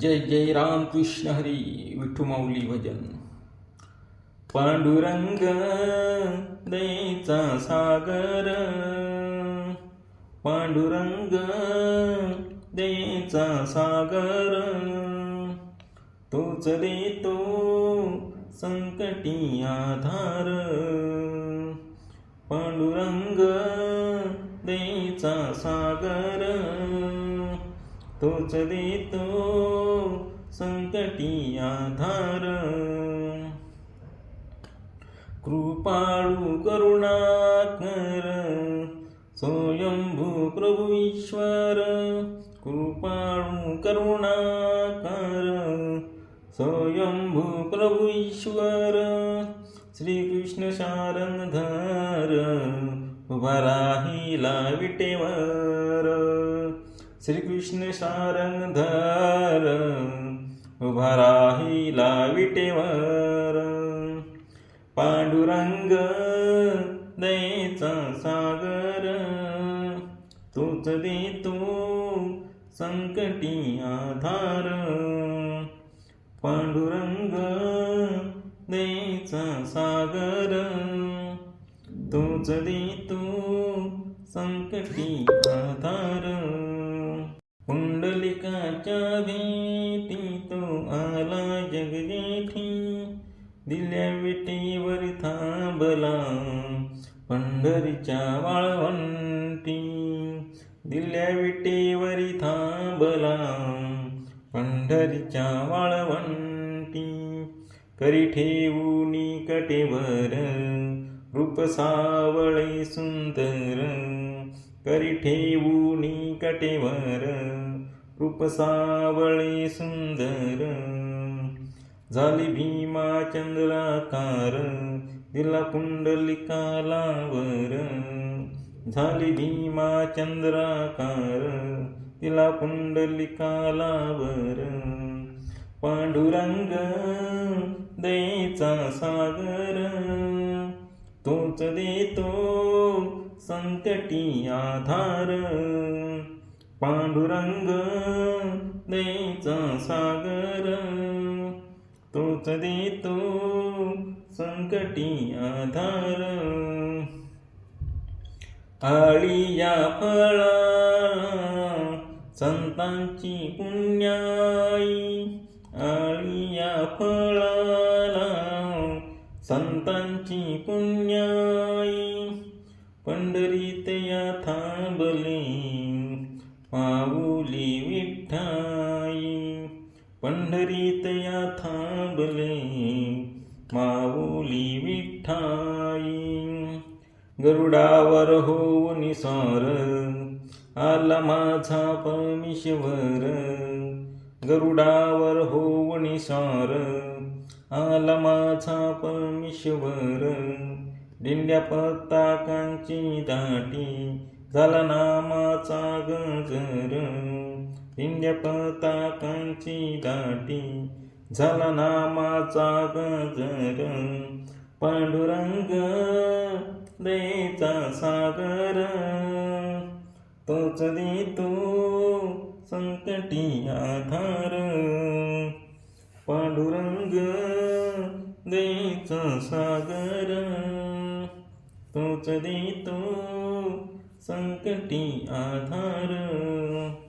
जय जय राम कृष्ण हरी विठू माऊली भजन. पांडुरंग दयेचा सागर पांडुरंग दयेचा सागर. तोच देतो संकटी आधार पांडुरंग दयेचा सागर. तोच देतो संकटी आधार कृपाळू करुणाकर। स्वयंभू प्रभु ईश्वर। कृपाळू करुणाकर। स्वयंभू प्रभु ईश्वर। श्रीकृष्ण शारंगधर उभा राहिला विटेवर श्रीकृष्ण शारंगधर उभा राहिला विटेवर. पांडुरंग दयेचा सागर. तोच देतो संकटी आधार. पांडुरंग दयेचा सागर. तोच देतो संकटी आधार. पुंडलिकाच्या भीती आला जगजेठी दिल्या विटेवर थांबला. पंढरीच्या वाळवंटी दिल्या विटेवरी थांबला. पंढरीच्या वाळवंटी करी ठेवूनी कटेवर रूप सावळे सुंदर करी ठेवूनी कटेवर. रूप सुंदर झाली भीमा चंद्राकार दिला कुंडलिकालावर झाली भीमा चंद्राकार तिला कुंडलिकालावर पांडुरंग दयेचा सागर तोच देतो संकटी आधार. पांडुरंग देचा सागर तोच देतो संकटी आधार. आळीया फळा संतांची पुण्याई. आळीया फळाला संतांची पुण्याई. पंढरीत या थांबली. पाऊली विठ्ठाई पंढरीत या थांबले. माऊली विठ्ठाई गरुडावर हो निसार आला माझा परमेश्वर. गरुडावर हो निसार आला माझा परमेश्वर. दिंड्या पताकांची दाटी झाला नामाचा गजर. दिंड्या पताकांची दाटी झाला नामाचा गजर. पांडुरंग दयेचा सागर. तोच देतो संकटी आधार. पांडुरंग दयेचा सागर. तोच देतो संकटी आधार।